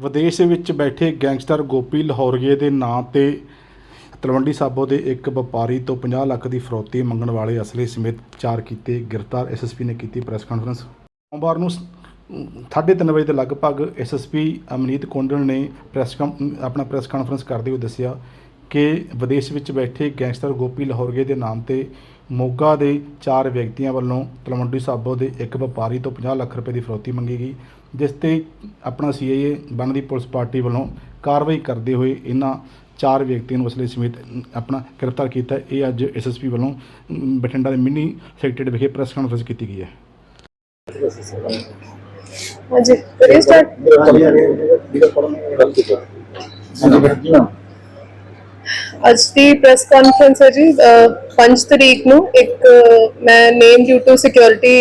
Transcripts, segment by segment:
ਵਿਦੇਸ਼ ਵਿੱਚ ਬੈਠੇ ਗੈਂਗਸਟਰ ਗੋਪੀ ਲਾਹੌਰੀਏ ਦੇ ਨਾਂ ਤੇ ਤਲਵੰਡੀ ਸਾਬੋ ਦੇ ਇੱਕ ਵਪਾਰੀ ਤੋਂ 50 ਲੱਖ ਦੀ ਫਰੌਤੀ ਮੰਗਣ ਵਾਲੇ ਅਸਲੇ ਸਮੇਤ ਚਾਰ ਕੀਤੇ ਗ੍ਰਿਫਤਾਰ। ਐਸਐਸਪੀ ਨੇ ਕੀਤੀ ਪ੍ਰੈਸ ਕਾਨਫਰੰਸ। ਸੋਮਵਾਰ ਨੂੰ ਸ- ਸਾਢੇ ਤਿੰਨ ਵਜੇ ਦੇ ਲਗਭਗ ਐਸਐਸਪੀ ਅਮਨੀਤ ਕੁੰਡਲ ਨੇ ਪ੍ਰੈਸ ਕਾਨ- ਆਪਣਾ ਪ੍ਰੈਸ ਕਾਨਫਰੰਸ ਕਰਦੇ ਹੋਏ ਦੱਸਿਆ ਕਿ ਵਿਦੇਸ਼ ਵਿੱਚ ਬੈਠੇ ਗੈਂਗਸਟਰ ਗੋਪੀ ਲਾਹੌਰਗੇ ਦੇ ਨਾਮ ਤੇ ਮੋਗਾ ਦੇ ਚਾਰ ਵਿਅਕਤੀਆਂ ਵੱਲੋਂ ਤਲਵੰਡੀ ਸਾਬੋ ਦੇ ਇੱਕ ਵਪਾਰੀ ਤੋਂ 50 ਲੱਖ ਰੁਪਏ ਦੀ ਫਰੌਤੀ ਮੰਗੀ ਗਈ। ਜਿਸ ਤੇ ਆਪਣਾ ਸੀਆਈਏ ਬਣਦੀ ਪੁਲਿਸ ਪਾਰਟੀ ਵੱਲੋਂ ਕਾਰਵਾਈ ਕਰਦੇ ਹੋਏ ਇਹਨਾਂ ਚਾਰ ਵਿਅਕਤੀਆਂ ਨੂੰ ਅਸਲੇ ਸਮੇਤ ਆਪਣਾ ਗ੍ਰਿਫਤਾਰ ਕੀਤਾ। ਇਹ ਅੱਜ ਐਸਐਸਪੀ ਵੱਲੋਂ ਬਠਿੰਡਾ ਦੇ ਮਿੰਨੀ ਸੈਕਟਰੀਏਟ ਵਿਖੇ ਪ੍ਰੈਸ ਕਾਨਫਰੰਸ ਕੀਤੀ ਗਈ ਹੈ। ਹਾਂਜੀ, ਕਰੀਏ ਸਟਾਰਟ ਅੱਜ ਦੀ ਪ੍ਰੈਸ ਕਾਨਫਰੰਸ ਹੈ ਜੀ 5 ਤਰੀਕ ਨੂੰ ਇੱਕ, ਮੈਂ name due to security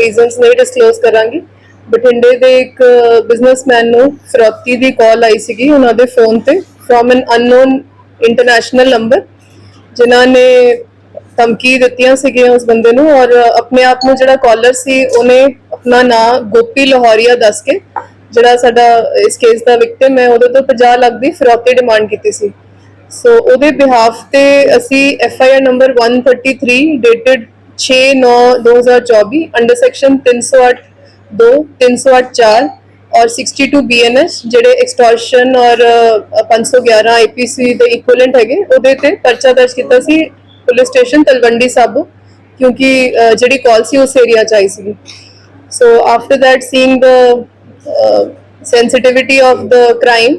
reasons ਨਹੀਂ ਡਿਸਕਲੋਜ਼ ਕਰਾਂਗੀ। ਬਠਿੰਡੇ ਦੇ ਇੱਕ ਬਿਜ਼ਨਸਮੈਨ ਨੂੰ ਫਰੌਤੀ ਦੀ ਕਾਲ ਆਈ ਸੀਗੀ ਉਹਨਾਂ ਦੇ ਫੋਨ ਤੇ from an unknown international number ਜਿਨ੍ਹਾਂ ਨੇ ਧਮਕੀ ਦਿੱਤੀਆਂ ਸੀਗੀਆਂ ਉਸ ਬੰਦੇ ਨੂੰ ਔਰ ਆਪਣੇ ਆਪ ਨੂੰ ਜਿਹੜਾ ਕਾਲਰ ਸੀ ਉਹਨੇ ਆਪਣਾ ਨਾਂ ਗੋਪੀ ਲਾਹੌਰੀਆ ਦੱਸ ਕੇ, ਜਿਹੜਾ ਸਾਡਾ ਇਸ ਕੇਸ ਦਾ ਵਿਕਟਿਮ ਹੈ, ਉਹਦੇ ਤੋਂ 50 ਲੱਖ ਦੀ ਫਰੌਤੀ ਡਿਮਾਂਡ ਕੀਤੀ ਸੀ। ਸੋ ਉਹਦੇ ਬਿਹਾਫ ਤੇ ਅਸੀਂ F I R number 133 dated 6/9/2024 under section 308 2 308 4 ਔਰ 62 ਬੀਐਨਐਸ ਜਿਹੜੇ ਐਕਸਟੋਰਸ਼ਨ ਔਰ ਅ, 511 ਆਈਪੀਸੀ ਦੇ ਇਕੁਇਵਲੈਂਟ ਹੈਗੇ ਉਹਦੇ ਤੇ ਪਰਚਾ ਦਰਜ ਕੀਤਾ ਸੀ ਪੁਲਿਸ ਸਟੇਸ਼ਨ ਤਲਵੰਡੀ ਸਾਬੋ ਕਿਉਂਕਿ ਜਿਹੜੀ ਕਾਲ ਸੀ ਉਸ ਏਰੀਆ ਚ ਆਈ ਸੀ so after that, seeing the uh, sensitivity of the crime,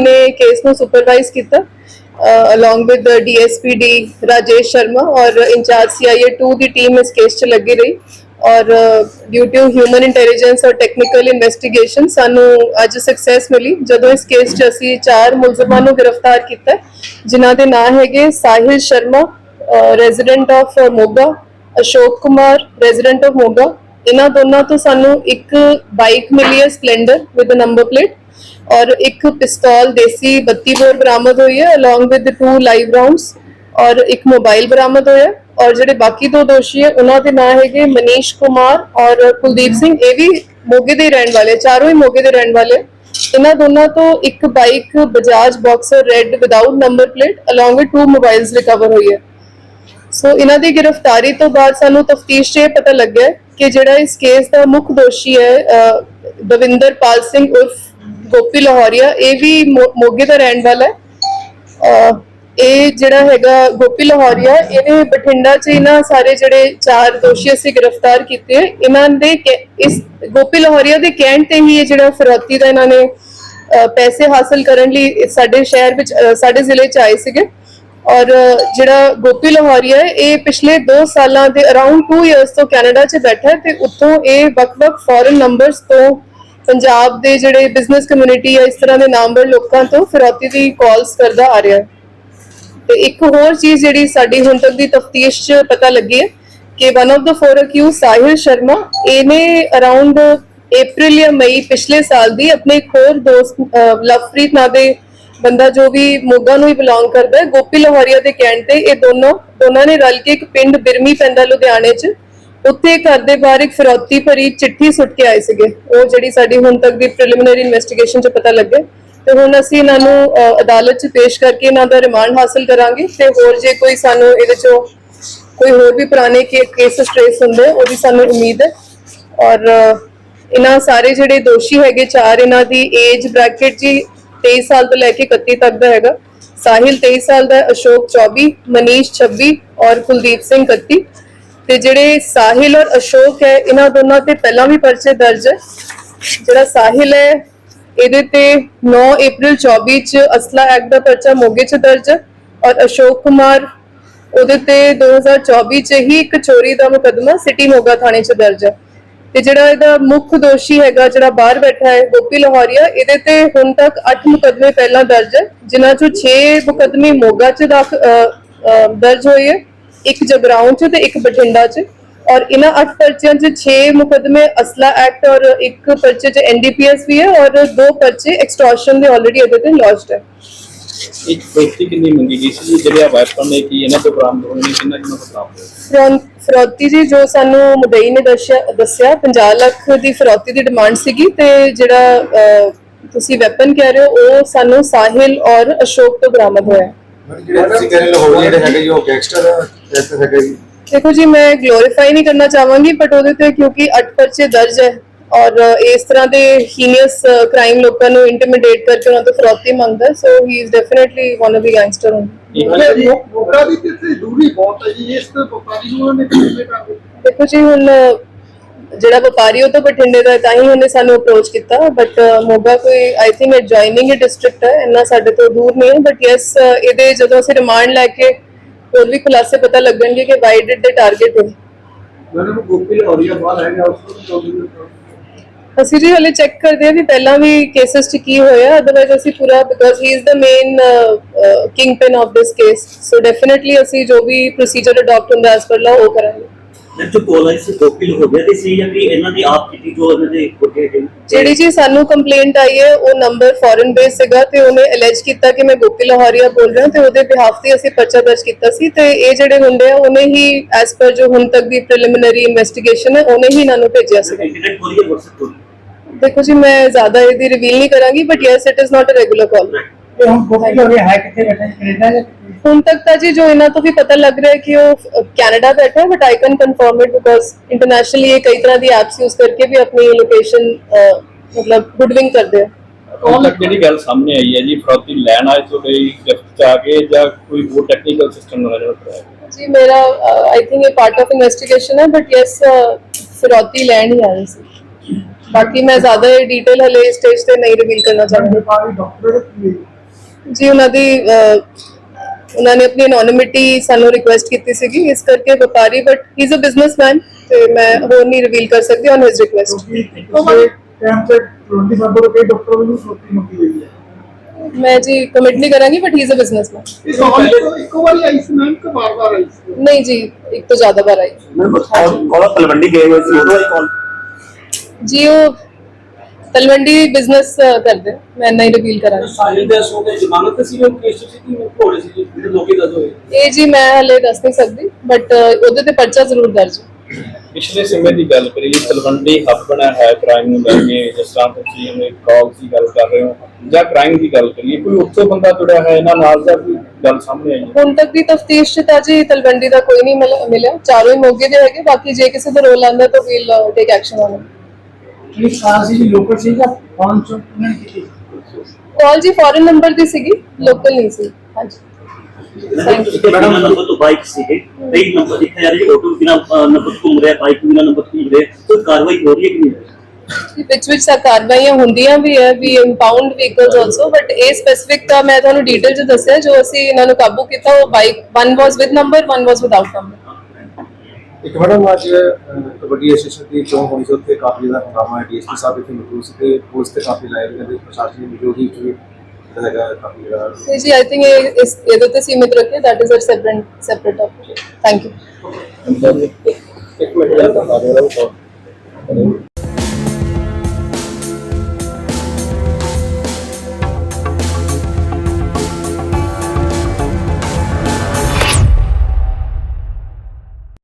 ਨੇ ਕੇਸ ਨੂੰ ਸੁਪਰਵਾਈਜ਼ ਕੀਤਾ along with with the DSPD Rajesh Sharma ਔਰ ਇੰਚਾਰਜ CIA 2 ਦੀ ਟੀਮ ਇਸ ਕੇਸ 'ਚ ਲੱਗੀ ਰਹੀ। ਔਰ ਡਿਊ ਟੂ ਹਿਊਮਨ ਇੰਟੈਲੀਜੈਂਸ ਔਰ ਟੈਕਨੀਕਲ ਇਨਵੈਸਟੀਗੇਸ਼ਨ ਸਾਨੂੰ ਅੱਜ ਸਕਸੈਸ ਮਿਲੀ। ਜਦੋਂ ਇਸ ਕੇਸ 'ਚ ਅਸੀਂ ਚਾਰ ਮੁਲਜ਼ਮਾਂ ਨੂੰ ਗ੍ਰਿਫਤਾਰ ਕੀਤਾ, ਜਿਨ੍ਹਾਂ ਦੇ ਨਾਂ ਹੈਗੇ Sahil Sharma resident of Moga, Ashok Kumar resident of Moga. ਇਹਨਾਂ ਦੋਨਾਂ ਤੋਂ ਸਾਨੂੰ ਇੱਕ ਬਾਈਕ ਮਿਲੀ ਹੈ Splendor with a number plate ਔਰ ਇੱਕ ਪਿਸਤੌਲ ਦੇਸੀ 32 ਬੋਰ ਬਰਾਮਦ ਹੋਈ ਹੈ along with two live rounds ਔਰ ਇੱਕ ਮੋਬਾਈਲ ਬਰਾਮਦ ਹੋਇਆ। ਔਰ ਜਿਹੜੇ ਬਾਕੀ ਦੋ ਦੋਸ਼ੀ ਹੈ ਉਹਨਾਂ ਦੇ ਨਾਂ ਹੈਗੇ ਮਨੀਸ਼ ਕੁਮਾਰ ਔਰ ਕੁਲਦੀਪ ਸਿੰਘ। ਇਹ ਵੀ ਮੋਗੇ ਦੇ ਹੀ ਰਹਿਣ ਵਾਲੇ ਚਾਰੋਂ ਹੀ ਮੋਗੇ ਦੇ ਰਹਿਣ ਵਾਲੇ ਇਹਨਾਂ ਦੋਨਾਂ ਤੋਂ ਇੱਕ bike Bajaj Boxer red without number plate along with two mobiles recover ਹੋਈ ਹੈ। ਸੋ ਇਹਨਾਂ ਦੀ ਗ੍ਰਿਫਤਾਰੀ ਤੋਂ ਬਾਅਦ ਸਾਨੂੰ ਤਫਤੀਸ਼ 'ਚ ਇਹ ਪਤਾ ਲੱਗਿਆ ਕਿ ਜਿਹੜਾ ਇਸ ਕੇਸ ਦਾ ਮੁੱਖ ਦੋਸ਼ੀ ਹੈ ਅਹ, ਦਵਿੰਦਰਪਾਲ ਸਿੰਘ ਉਰਫ ਗੋਪੀ ਲਾਹੌਰੀਆ ਇਹ ਵੀ ਮੋ- ਮੋਗੇ ਦਾ ਰਹਿਣ ਵਾਲਾ ਹੈ। ਇਹ ਜਿਹੜਾ ਹੈਗਾ ਗੋਪੀ ਲਾਹੌਰੀਆ ਇਹਨੇ ਬਠਿੰਡਾ 'ਚ ਇਹਨਾਂ ਸਾਰੇ ਜਿਹੜੇ ਚਾਰ ਦੋਸ਼ੀ ਅਸੀਂ ਗ੍ਰਿਫਤਾਰ ਕੀਤੇ ਇਹਨਾਂ ਦੇ ਕਹਿ- ਇਸ ਗੋਪੀ ਲਾਹੌਰੀਆ ਦੇ ਕਹਿਣ ਤੇ ਹੀ ਇਹ ਜਿਹੜਾ ਫਰੋਤੀ ਦਾ ਇਹਨਾਂ ਨੇ ਪੈਸੇ ਹਾਸਲ ਕਰਨ ਲਈ ਸਾਡੇ ਸ਼ਹਿਰ ਵਿੱਚ ਸਾਡੇ ਜ਼ਿਲ੍ਹੇ 'ਚ ਆਏ ਸੀਗੇ। ਔਰ ਜਿਹੜਾ ਗੋਪੀ ਲਾਹੌਰੀਆ ਹੈ ਇਹ ਪਿਛਲੇ 2 ਸਾਲਾਂ ਦੇ ਅਰਾਊਂਡ 2 ਇਅਰਸ ਤੋਂ ਕੈਨੇਡਾ 'ਚ ਬੈਠਾ ਹੈ ਤੇ ਉੱਥੋਂ ਇਹ ਵੱਖ-ਵੱਖ ਫੋਰਨ ਨੰਬਰਸ ਤੋਂ ਪੰਜਾਬ ਦੇ ਜਿਹੜੇ ਬਿਜ਼ਨਸ ਕਮਿਊਨਿਟੀ ਹੈ ਇਸ ਤਰ੍ਹਾਂ ਦੇ ਨਾਮਵਰ ਲੋਕਾਂ ਤੋਂ ਫਿਰੌਤੀ ਦੀ ਕਾਲਸ ਕਰਦਾ ਆ ਰਿਹਾ ਹੈ। ਤੇ ਇੱਕ ਹੋਰ ਚੀਜ਼ ਜਿਹੜੀ ਸਾਡੀ ਹੁਣ ਤੱਕ ਦੀ ਤਫਤੀਸ਼ 'ਚ ਪਤਾ ਲੱਗੀ ਹੈ ਕਿ one of the four accused Sahil Sharma, ਇਹਨੇ ਅਰਾਊਂਡ April ਜਾਂ ਮਈ ਪਿਛਲੇ ਸਾਲ ਦੀ ਆਪਣੇ ਇੱਕ ਹੋਰ ਦੋਸਤ ਲਵਪ੍ਰੀਤ ਨਾਂ ਦੇ ਬੰਦਾ ਜੋ ਵੀ ਮੋਗਾ ਨੂੰ ਹੀ ਬਿਲੋਂਗ ਕਰਦਾ ਹੈ, ਗੋਪੀ ਲਾਹੌਰੀਆ ਦੇ ਕਹਿਣ ਤੇ ਇਹ ਦੋਨੋਂ, ਦੋਨਾਂ ਨੇ ਰਲ ਕੇ ਇੱਕ ਪਿੰਡ ਬਿਰਮੀ ਪੈਂਦਾ ਲੁਧਿਆਣੇ 'ਚ, ਉੱਥੇ ਘਰ ਦੇ ਬਾਹਰ ਇੱਕ ਫਰੌਤੀ ਭਰੀ ਚਿੱਠੀ ਸੁੱਟ ਕੇ ਆਏ ਸੀਗੇ। ਉਹ ਜਿਹੜੀ ਸਾਡੀ ਹੁਣ ਤੱਕ ਦੀ ਪ੍ਰੀਲਿਮਿਨਰੀ ਇਨਵੈਸਟੀਗੇਸ਼ਨ 'ਚ ਪਤਾ ਲੱਗਿਆ। ਤੇ ਹੁਣ ਅਸੀਂ ਇਹਨਾਂ ਨੂੰ ਅਦਾਲਤ 'ਚ ਪੇਸ਼ ਕਰਕੇ ਇਹਨਾਂ ਦਾ ਰਿਮਾਂਡ ਹਾਸਲ ਕਰਾਂਗੇ ਤੇ ਹੋਰ ਜੇ ਕੋਈ ਸਾਨੂੰ ਇਹਦੇ 'ਚੋਂ ਕੋਈ ਹੋਰ ਵੀ ਪੁਰਾਣੇ ਕੇਸਸ ਟ੍ਰੇਸ ਹੁੰਦੇ ਉਹਦੀ ਸਾਨੂੰ ਉਮੀਦ ਹੈ। ਔਰ ਇਹਨਾਂ ਸਾਰੇ ਜਿਹੜੇ ਦੋਸ਼ੀ ਹੈਗੇ, ਚਾਰ ਇਹਨਾਂ ਦੀ ਏਜ ਬ੍ਰੈਕਟ ਜੀ 23 ਸਾਲ ਤੋਂ ਲੈ ਕੇ 31 ਤੱਕ ਦਾ ਹੈਗਾ। ਸਾਹਿਲ 23 ਸਾਲ ਦਾ, ਅਸ਼ੋਕ 24 ਮਨੀਸ਼ 26 ਔਰ ਕੁਲਦੀਪ ਸਿੰਘ 31 ਤੇ ਜਿਹੜੇ ਸਾਹਿਲ ਔਰ ਅਸ਼ੋਕ ਹੈ, ਇਹਨਾਂ ਦੋਨਾਂ ਤੇ ਪਹਿਲਾਂ ਵੀ ਪਰਚੇ ਦਰਜ ਹੈ। ਜਿਹੜਾ ਸਾਹਿਲ ਹੈ ਇਹਦੇ ਤੇ 9 April 24 ਚ ਅਸਲਾ ਐਕਟ ਦਾ ਪਰਚਾ ਮੋਗੇ ਚ ਦਰਜ ਔਰ ਅਸ਼ੋਕ ਕੁਮਾਰ ਉਹਦੇ ਤੇ 2024 ਚ ਹੀ ਇੱਕ ਚੋਰੀ ਦਾ ਮੁਕੱਦਮਾ ਸਿਟੀ ਮੋਗਾ ਥਾਣੇ ਚ ਦਰਜ ਹੈ। ਤੇ ਜਿਹੜਾ ਇਹਦਾ ਮੁੱਖ ਦੋਸ਼ੀ ਹੈਗਾ, ਜਿਹੜਾ ਬਾਹਰ ਬੈਠਾ ਹੈ, ਗੋਪੀ ਲਾਹੌਰੀਆ, ਇਹਦੇ ਤੇ ਹੁਣ ਤੱਕ 8 ਮੁਕੱਦਮੇ ਪਹਿਲਾਂ ਦਰਜ ਹੈ, ਜਿਨ੍ਹਾਂ ਚੋਂ 6 ਮੁਕੱਦਮੇ ਮੋਗਾ ਚ ਦਾਖ- ਦਰਜ ਹੋਏ ਹੈ, ਇੱਕ ਜਗਰਾਉਂ ਚ ਤੇ ਇੱਕ ਬਠਿੰਡਾ ਚ। ਔਰ ਇਹਨਾਂ 8 ਪਰਚਿਆਂ ਚ 6 ਮੁਕੱਦਮੇ ਅਸਲਾ ਐਕਟ ਔਰ ਇੱਕ ਪਰਚੇ ਚ ਐਨਡੀਪੀਐਸ ਵੀ ਹੈ ਔਰ ਦੋ ਪਰਚੇ ਐਕਸਟੋਰਸ਼ਨ ਦੇ ਆਲਰੇਡੀ ਇਹਦੇ ਤੇ ਲੌਜਡ ਹੈ। ਇੱਕ ਵਿਅਕਤੀ ਕਿੰਨੀ ਮੰਗੀ ਗਈ ਸੀ? ਜਿਹੜੇ ਆ ਵੈਪਨ ਨੇ ਕੀ ਇਹਨਾਂ ਤੋਂ ਬਰਾਮਦ ਹੋਏ ਨੇ? ਕਿੰਨਾ ਕਿੰਨਾ ਤੋਂ ਪ੍ਰਾਪਤ ਹੋਇਆ ਫਰੌਨ- ਫਰੌਤੀ ਜੀ ਜੋ ਸਾਨੂੰ ਮੁਦਈ ਨੇ ਦੱਸਿਆ ਦੱਸਿਆ 50 ਲੱਖ ਦੀ ਫਰੌਤੀ ਦੀ ਡਿਮਾਂਡ ਸੀਗੀ ਤੇ ਜਿਹੜਾ ਤੁਸੀਂ ਵੈਪਨ ਕਹਿ ਰਹੇ ਹੋ ਉਹ ਸਾਨੂੰ ਸਾਹਿਲ ਔਰ ਅਸ਼ੋਕ ਤੋਂ ਬਰਾਮਦ ਹੋਇਆ। ਹੈ। ਜਿਹੜੇ ਤੁਸੀਂ ਕਹਿੰਦੇ ਲਾਹੌਰ ਜਿਹੜੇ ਹੈਗੇ ਜੀ ਉਹ ਗੈਂਗਸਟਰ ਐਸੇ ਹੈਗੇ ਜੀ। ਦੇਖੋ ਜੀ ਮੈਂ ਗਲੋਰੀਫਾਈ ਨਹੀਂ ਕਰਨਾ ਚਾਹਾਂਗੀ ਬਟ ਉਹਦੇ ਤੇ ਕਿਉਂਕਿ ਅੱਠ ਪਰਚੇ ਦਰਜ ਹੈ ਔਰ ਇਸ ਤਰ੍ਹਾਂ ਦੇ ਹੀਨੀਅਸ ਕ੍ਰਾਈਮ ਲੋਕਾਂ ਨੂੰ ਇੰਟੀਮੀਡੇਟ ਕਰਕੇ ਉਹਨਾਂ ਤੋਂ ਫਰੌਤੀ ਮੰਗਦਾ so he is definitely one of the gangster Moga ਦੀ ਤੇ ਦੂਰੀ ਬਹੁਤ ਹੈ ਜੀ ਇਸ ਤੋਂ ਵਪਾਰੀ ਨੂੰ ਉਹਨਾਂ ਨੇ ਕਿਵੇਂ ਕਰ ਦਿੱਤਾ? ਦੇਖੋ ਜੀ ਹੁਣ ਜਿਹੜਾ ਵਪਾਰੀ ਉਹ ਤਾਂ ਬਠਿੰਡੇ ਦਾ ਤਾਂ ਹੀ ਉਹਨੇ ਸਾਨੂੰ ਅਪਰੋਚ ਕੀਤਾ ਬਟ ਮੋਗਾ ਕੋਈ ਆਈ ਥਿੰਕ ਐਡਜੋਇਨਿੰਗ ਹੀ ਡਿਸਟ੍ਰਿਕਟ ਹੈ ਇੰਨਾ ਸਾਡੇ ਤੋਂ ਦੂਰ ਨਹੀਂ ਹੈ ਬਟ ਯੈਸ ਇਹਦੇ ਜਦੋਂ ਅਸੀਂ ਰਿਮਾਂਡ ਲੈ ਕੇ ਹੋਰ ਵੀ ਖੁਲਾਸੇ ਪਤਾ ਲੱਗਣਗੇ ਕਿ ਵਾਈ ਡਿਡ ਦੇ ਟਾਰਗੇਟ ਹੋਏ ਮੈਨੂੰ ਗੋਪੀ ਲਾਹੌਰੀਆ ਬਾਹਰ ਹੈਗਾ ਉਸ ਨੂੰ ਦੋ ਅਸੀਂ ਜੀ ਹਲੇ ਚੈੱਕ ਕਰਦੇ ਹਾਂ ਵੀ ਪਹਿਲਾਂ ਵੀ ਕੇਸਸ 'ਚ ਕੀ ਹੋਇਆ ਅਦਰਵਾਈਜ਼ ਅਸੀਂ ਪੂਰਾ because he is the main kingpin of this case so definitely ਅਸੀਂ ਜੋ ਵੀ ਪ੍ਰੋਸੀਜਰ ਅਡਾਪਟ ਹੁੰਦਾ ਐਸ ਪਰ ਲਾ ਉਹ ਕਰਾਂਗੇ। ਜਦ ਤੋਂ ਕੋਲ ਆਈ ਸੀ ਕੋਕਿਲ ਹੋ ਗਿਆ ਤੇ ਸੀ ਜਾਂ ਕਿ ਇਹਨਾਂ ਦੀ ਆਪ ਕੀਤੀ ਜੋ ਇਹਨਾਂ ਦੇ ਹੈਗੇ ਜਿਹੜੀ ਜੀ ਸਾਨੂੰ ਕੰਪਲੇਂਟ ਆਈ ਹੈ ਉਹ ਨੰਬਰ ਫੋਰਨ ਬੇਸ ਸੀਗਾ ਤੇ ਉਹਨੇ ਅਲੈਜ ਕੀਤਾ ਕਿ ਮੈਂ ਗੋਪੀ ਲਾਹੌਰੀਆ ਬੋਲ ਰਿਹਾ ਤੇ ਉਹਦੇ ਬਿਹਾਫ ਤੇ ਅਸੀਂ ਪਰਚਾ ਦਰਜ ਕੀਤਾ ਸੀ ਤੇ ਇਹ ਜਿਹੜੇ ਹੁੰਦੇ ਆ ਉਹਨੇ ਹੀ ਐਸ ਪਰ ਜੋ ਹੁਣ ਤੱਕ ਦੀ ਪ੍ਰੀਲਿਮਿਨਰੀ ਇਨਵੈਸਟੀਗੇਸ਼ਨ ਹੈ ਉਹਨੇ ਹੀ ਇਹਨਾਂ ਨੂੰ ਭੇਜਿਆ ਸੀ। ਇੰਟਰਨੈਟ ਖੋਲੀ ਹੈ WhatsApp ਖੋਲੀ ਦੇਖੋ ਜੀ ਮੈਂ ਜ਼ਿਆਦਾ ਇਹਦੀ ਰਿਵੀਲ ਨਹੀਂ ਕਰਾਂਗੀ but yes it is not a regular call ਤੇ ਹੁਣ ਗੋਪੀ ਲਾਹੌਰੀਆ ਹੈ ਕਿੱਥੇ ਬੈਠਾ ਕੈਨੇਡਾ ਜਾਂ ਹੁਣ ਤੱਕ ਤਾਂ ਜੀ ਜੋ ਇਹਨਾਂ ਤੋਂ ਵੀ ਪਤਾ ਲੱਗ ਰਿਹਾ ਹੈ ਕਿ ਉਹ ਕੈਨੇਡਾ ਬੈਠਾ ਹੈ but I can confirm it because internationally ਇਹ ਕਈ ਤਰ੍ਹਾਂ ਦੀ ਐਪਸ ਯੂਜ਼ ਕਰਕੇ ਵੀ ਆਪਣੀ ਲੋਕੇਸ਼ਨ ਮਤਲਬ ਗੁਡਵਿੰਗ ਕਰਦੇ ਆ ਹੁਣ ਤੱਕ ਜਿਹੜੀ ਗੱਲ ਸਾਹਮਣੇ ਆਈ ਹੈ ਜੀ ਫਰੌਤੀ ਲੈਣ ਆਏ ਤੋਂ ਕੋਈ ਗਿਫਟ ਚ ਆ ਕੇ ਜਾਂ ਕੋਈ ਹੋਰ ਟੈਕਨੀਕਲ ਸਿਸਟਮ ਨਾਲ ਜਿਹੜਾ ਕਰਾਇਆ ਜੀ ਮੇਰਾ ਆਈ ਥਿੰਕ ਇਹ ਪਾਰਟ ਆਫ ਇਨਵੈਸਟੀਗੇਸ਼ਨ ਹੈ ਬਟ ਯੈਸ ਫਿਰੌਤੀ ਲੈਣ ਹੀ ਆਏ ਸੀ ਬਾਕੀ ਮੈਂ ਜ਼ਿਆਦਾ ਡਿਟੇਲ ਹਲੇ ਸਟੇਜ ਤੇ ਨਹੀਂ ਰਿਵੀਲ ਕਰਨਾ ਚਾਹੁੰਦੀ ਵਪਾਰੀ ਡਾਕਟਰ ਕੀ ਹੈ ਜੀ ਉਹਨਾਂ ਦੀ ਅਹ, ਉਹਨਾਂ ਨੇ ਆਪਣੀ ਅਨੋਨਿਮਿਟੀ ਸਾਨੂੰ ਰਿਕੁਐਸਟ ਕੀਤੀ ਸੀਗੀ ਇਸ ਕਰਕੇ ਵਪਾਰੀ but he is a businessman ਤੇ ਮੈਂ ਹੋਰ ਨਹੀਂ ਰਿਵੀਲ ਕਰ ਸਕਦੀ ਔਨ ਹਿਸ ਰਿਕੁਐਸਟ ਕਿਉਂਕਿ ਪਿਛਲੇ ਟਾਈਮ ਤੇ 20 ਸਾਲ ਤੋਂ ਕਈ ਡਾਕਟਰ ਵੱਲੋਂ ਸੋਤੀ ਮੁੱਕੀ ਗਈ ਹੈ ਮੈਂ ਜੀ ਕਮਿਟ ਨਹੀਂ ਕਰਾਂਗੀ but he is a businessman ਇਸ ਹਾਲ ਇੱਕੋ ਵਾਰੀ ਆਈ ਸੀ ਮੈਮ ਕਿ ਬਾਰ ਬਾਰ ਆਈ ਸੀ ਨਹੀਂ ਜੀ ਇੱਕ ਤੋਂ ਜ਼ਿਆਦਾ ਵਾਰ ਆਈ ਮੈਂ ਕੋਲ ਤਲਵੰਡੀ ਗਏ ਹੋਏ ਸੀ ਉਦੋਂ ਹੀ ਕਾਲ ਜੀ ਉਹ ਤਲਵੰਡੀ ਬਿਜ਼ਨਸ ਕਰਦੇ। ਮੈਂ ਨਹੀਂ ਰਿਵੀਲ ਕਰਾਂਗੀ। ਸਾਹਿਲ ਦੇ ਦੇ ਜ਼ਮਾਨਤ ਸੀ ਉਹ ਕੇਸ ਸੀ ਕਿ ਘੋੜੇ ਸੀ ਜਿਹੜੇ ਲੋਕੀ ਦੱਸ ਹੋਏ? ਇਹ ਜੀ ਮੈਂ ਹਲੇ ਦੱਸ ਨਹੀਂ ਸਕਦੀ ਬਟ ਉਹਦੇ ਤੇ ਪਰਚਾ ਜ਼ਰੂਰ ਦਰਜ ਹੈ। ਪਿਛਲੇ ਸਮੇਂ ਦੀ ਗੱਲ ਕਰੀਏ ਤਲਵੰਡੀ ਹੱਬ ਬਣਿਆ ਹੈ ਕ੍ਰਾਈਮ ਨੂੰ ਲੈ ਕੇ ਜਿਸ ਤਰ੍ਹਾਂ ਤੁਸੀਂ ਜਿਵੇਂ ਕਾਲਸ ਦੀ ਗੱਲ ਕਰ ਰਹੇ ਹੋ ਜਾਂ ਕ੍ਰਾਈਮ ਦੀ ਗੱਲ ਕਰੀਏ ਕੋਈ ਉੱਥੋਂ ਬੰਦਾ ਜੁੜਿਆ ਹੈ ਇਹਨਾਂ ਨਾਲ ਜਾਂ ਕੋਈ ਗੱਲ ਸਾਹਮਣੇ ਆਈ ਹੈ? ਹੁਣ ਤੱਕ ਦੀ ਤਫਤੀਸ਼ ਚ ਤਾਂ ਜੀ ਤਲਵੰਡੀ ਦਾ ਕੋਈ ਨਹੀਂ ਮਿਲ- ਮਿਲਿਆ। ਚਾਰੋਂ ਹੀ ਮੋਗੇ ਦੇ ਹੈਗੇ ਬਾਕੀ ਜੇ ਕਿਸੇ ਦਾ ਰੋਲ ਆਂਦਾ ਤਾਂ ਵੀਲ ਟੇਕ ਐਕਸ਼ਨ ਔਨ ਇਹ ਕਾਰ ਸੀ ਜੀ ਲੋਕਲ ਸੀ ਜਾਂ ਫੋਨ ਚ ਉਹਨਾਂ ਨੇ ਕੀਤੀ ਕਾਲ ਜੀ ਫੋਰਨ ਨੰਬਰ ਦੀ ਸੀਗੀ ਲੋਕਲ ਨਹੀਂ ਸੀ। ਹਾਂਜੀ। ਬਿਨਾਂ ਨੰਬਰ ਤੋਂ ਬਾਈਕ ਸੀਗੇ ਕਈ ਨੰਬਰ ਲਿਖਿਆ ਜਾ ਰਿਹਾ ਆਟੋ ਬਿਨਾਂ ਅਹ, ਨੰਬਰ ਤੋਂ ਘੁੰਮ ਰਿਹਾ ਬਾਈਕ ਬਿਨਾਂ ਨੰਬਰ ਤੋਂ ਘੁੰਮ ਰਿਹਾ ਕੋਈ ਕਾਰਵਾਈ ਹੋ ਰਹੀ ਹੈ ਕਿ ਨਹੀਂ? ਜੀ, ਵਿੱਚ ਵਿੱਚ ਤਾਂ ਕਾਰਵਾਈਆਂ ਹੁੰਦੀਆਂ ਵੀ ਹੈ ਵੀ ਇੰਪਾਊਂਡ ਵਹੀਕਲਸ ਆਲਸੋ ਬਟ ਇਹ ਸਪੈਸਿਫਿਕ ਤਾਂ ਮੈਂ ਤੁਹਾਨੂੰ ਡਿਟੇਲ ਚ ਦੱਸਿਆ ਜੋ ਅਸੀਂ ਇਹਨਾਂ ਨੂੰ ਕਾਬੂ ਕੀਤਾ ਉਹ bike one was with number one was without number ਇੱਕ ਮੈਡਮ ਅੱਜ ਕਬੱਡੀ ਐਸੋਸੀਏਸ਼ਨ ਦੀ ਚੋਣ ਹੋਣੀ ਸੀ ਉੱਥੇ ਕਾਫੀ ਜ਼ਿਆਦਾ ਹੰਗਾਮਾ ਹੈ ਡੀਐਸਪੀ ਸਾਹਿਬ ਇੱਥੇ ਮੌਜੂਦ ਸੀ ਤੇ ਪੁਲਿਸ ਤੇ ਕਾਫੀ ਲਾਇਆ ਗਿਆ ਤੇ ਪ੍ਰਸ਼ਾਸਨ ਦੀ ਮੌਜੂਦਗੀ ਵਿੱਚ ਵੀ ਹੈਗਾ ਕਾਫੀ ਜ਼ਿਆਦਾ ਜੀ ਆਈ ਥਿੰਕ ਇਹ ਇਸ ਇਹਦੇ ਤੇ ਸੀਮਿਤ ਰੱਖੇ that is a separate separate topic thank you ਇੱਕ ਮਿੰਟ ਬਤਾ ਦਿਓ